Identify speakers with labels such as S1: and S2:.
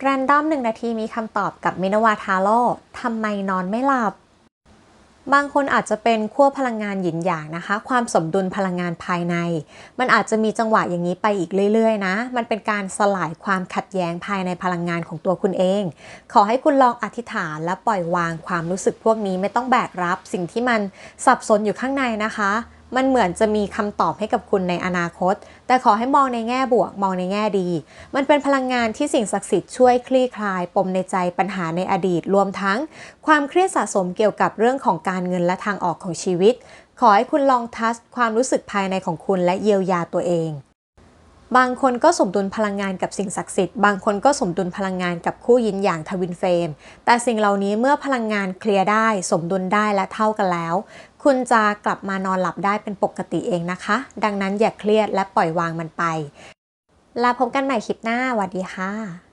S1: แรนดอมหนึ่งนาทีมีคำตอบกับมินาวาทาโร่ทำไมนอนไม่หลับ บางคนอาจจะเป็นขั้วพลังงานหยินหยางนะคะ ความสมดุลพลังงานภายใน มันอาจจะมีจังหวะอย่างนี้ไปอีกเรื่อยๆ นะ มันเป็นการสลายความขัดแย้งภายในพลังงานของตัวคุณเอง ขอให้คุณลองอธิษฐานและปล่อยวางความรู้สึกพวกนี้ไม่ต้องแบกรับ สิ่งที่มันสับสนอยู่ข้างในนะคะ มันเหมือนจะมีคำตอบให้กับคุณในอนาคต แต่ขอให้มองในแง่บวกมองในแง่ดี มันเป็นพลังงานที่สิ่งศักดิ์สิทธิ์ช่วยคลี่คลาย ปมในใจปัญหาในอดีตรวมทั้ง ความเครียดสะสมเกี่ยวกับเรื่องของการเงินและทางออกของชีวิต ขอให้คุณลองทัชความรู้สึกภายในของคุณและเยียวยาตัวเอง บางคนก็สมดุลพลังงานกับสิ่งศักดิ์สิทธิ์ บางคนก็สมดุลพลังงานกับคู่ยินอย่างทวินเฟรม แต่สิ่งเหล่านี้เมื่อพลังงานเคลียร์ได้ สมดุลได้และเท่ากันแล้ว คุณจะกลับมานอนหลับได้เป็นปกติเองนะคะ ดังนั้นอย่าเครียดและปล่อยวางมันไป ลาพบกันใหม่คลิปหน้าสวัสดีค่ะ